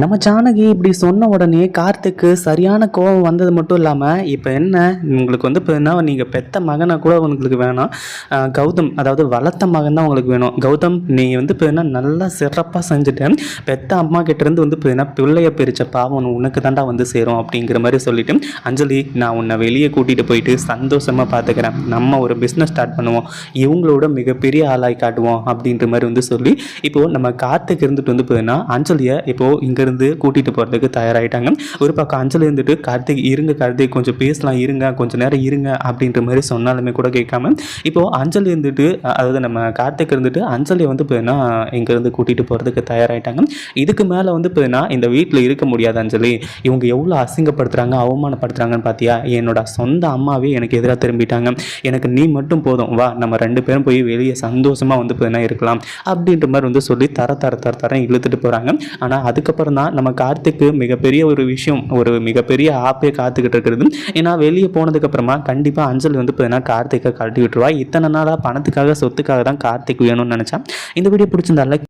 நம்ம ஜானகி இப்படி சொன்ன உடனே கார்த்திக்கு சரியான கோபம் வந்தது மட்டும் இல்லாமல் இப்போ என்ன உங்களுக்கு வந்து இப்போ என்ன நீங்கள் பெத்த மகனை கூட உங்களுக்கு வேணாம். கௌதம் அதாவது வளர்த்த மகன் தான் உங்களுக்கு வேணும். கௌதம் நீ வந்து இப்போ என்ன நல்லா சிறப்பாக செஞ்சுட்டேன் பெத்த அம்மா கிட்டேருந்து வந்து இப்போ என்ன பிள்ளைய பிரித்த பாவம் உனக்கு தாண்டா வந்து சேரும் அப்படிங்கிற மாதிரி சொல்லிட்டு அஞ்சலி நான் உன்னை வெளியே கூட்டிகிட்டு போயிட்டு சந்தோஷமாக பார்த்துக்கிறேன் நம்ம ஒரு பிஸ்னஸ் ஸ்டார்ட் பண்ணுவோம். இவங்களோட மிகப்பெரிய ஆளாய் காட்டுவோம் அப்படின்ற மாதிரி வந்து சொல்லி இப்போது நம்ம கார்த்திக் இருந்துட்டு வந்து போதுன்னா அஞ்சலியை இப்போது இங்கே அங்கேருந்து கூட்டிகிட்டு போகிறதுக்கு தயாராகிட்டாங்க ஒரு பக்கம் அஞ்சல் இருந்துட்டு கார்த்திக் இருங்க கார்த்திக் கொஞ்சம் பேசலாம் இருங்க கொஞ்சம் நேரம் இருங்க அப்படின்ற மாதிரி சொன்னாலுமே கூட கேட்காம இப்போது அஞ்சலி இருந்துட்டு அதாவது நம்ம கார்த்திக் இருந்துட்டு அஞ்சலியை வந்து போதுன்னா இங்கேருந்து கூட்டிகிட்டு போகிறதுக்கு தயாராகிட்டாங்க இதுக்கு மேலே வந்து போதுன்னா இந்த வீட்டில் இருக்க முடியாது அஞ்சலி. இவங்க எவ்வளோ அசிங்கப்படுத்துகிறாங்க அவமானப்படுத்துகிறாங்கன்னு பார்த்தியா என்னோட சொந்த அம்மாவே எனக்கு எதிராக திரும்பிட்டாங்க. எனக்கு நீ மட்டும் போதும் வா நம்ம ரெண்டு பேரும் போய் வெளியே சந்தோஷமாக வந்து போதுனா இருக்கலாம் அப்படின்ற மாதிரி வந்து சொல்லி தர தர தர தர இழுத்துட்டு போகிறாங்க ஆனால் அதுக்கப்புறம் தான் நம்ம கார்த்திக்கு மிகப்பெரிய ஒரு விஷயம் ஒரு மிகப்பெரிய ஆப்பே காத்துக்கிட்டு இருக்கிறது. ஏன்னா வெளியே போனதுக்கப்புறமா கண்டிப்பாக அஞ்சல் வந்து பார்த்தீங்கன்னா கார்த்திக்கை கழட்டி விட்டுருவா. இத்தனை நாளாக பணத்துக்காக சொத்துக்காக தான் கார்த்திக் வேணும்னு நினச்சா. இந்த வீடியோ பிடிச்சிருந்தால